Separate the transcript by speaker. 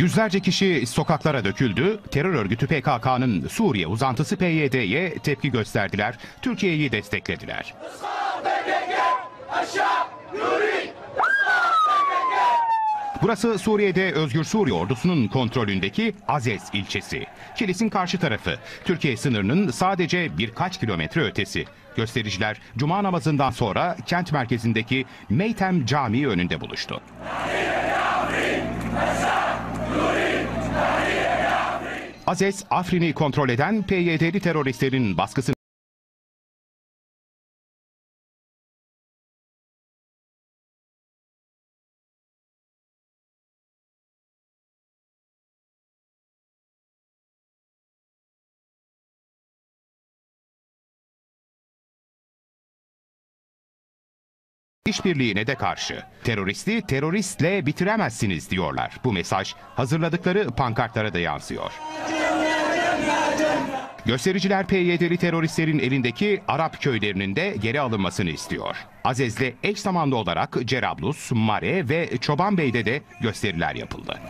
Speaker 1: Yüzlerce kişi sokaklara döküldü. Terör örgütü PKK'nın Suriye uzantısı PYD'ye tepki gösterdiler. Türkiye'yi desteklediler. Burası Suriye'de Özgür Suriye ordusunun kontrolündeki Azez ilçesi. Kilis'in karşı tarafı. Türkiye sınırının sadece birkaç kilometre ötesi. Göstericiler cuma namazından sonra kent merkezindeki Meytem Camii önünde buluştu. Azez, Afrin'i kontrol eden PYD'li teröristlerin baskısını işbirliğine de karşı. Teröristi teröristle bitiremezsiniz diyorlar. Bu mesaj hazırladıkları pankartlara da yansıyor. Göstericiler PYD'li teröristlerin elindeki Arap köylerinin de geri alınmasını istiyor. Azez'de eş zamanlı olarak Cerablus, Mare ve Çobanbey'de de gösteriler yapıldı.